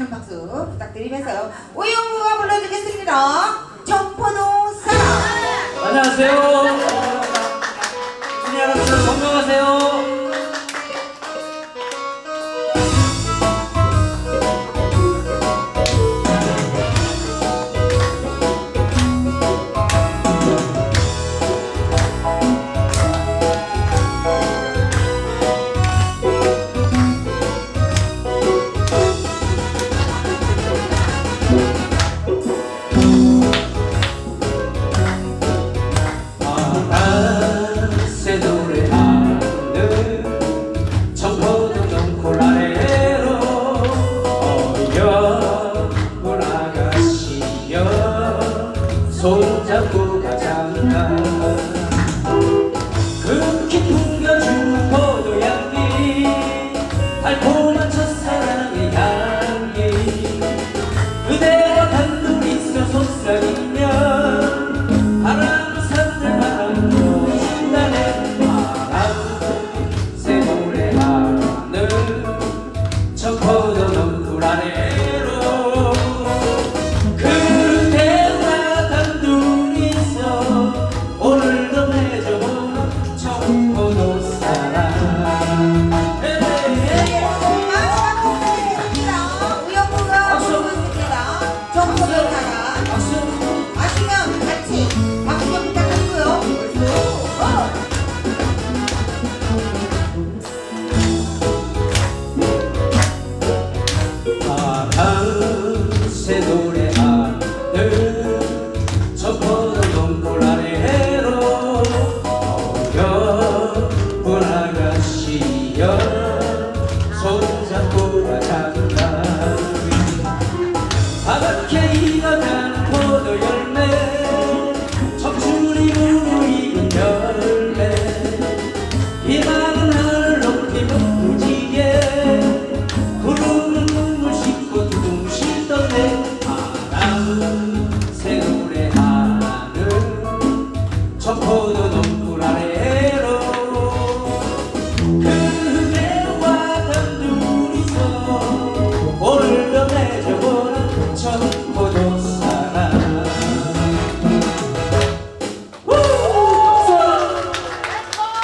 많은 박수 부탁드리면서 우영우가 불러주겠습니다. 청포도 사랑. 안녕하세요. 손잡고 가자니까 그 깊은 겨준 포도 향기 달콤한 첫사랑의 향기. 그대와 단둘이서 속삭이면 바람 산들 바람도 신나는 바람 새 노래하는 청포도 넘풀 아래 사랑 새 노래 아들 저 푸른 봄골 아래로 어여쁜 아가씨여 손잡고 가자다 바닥에 익어간 포도 열매 청춘이 무르익은 열매.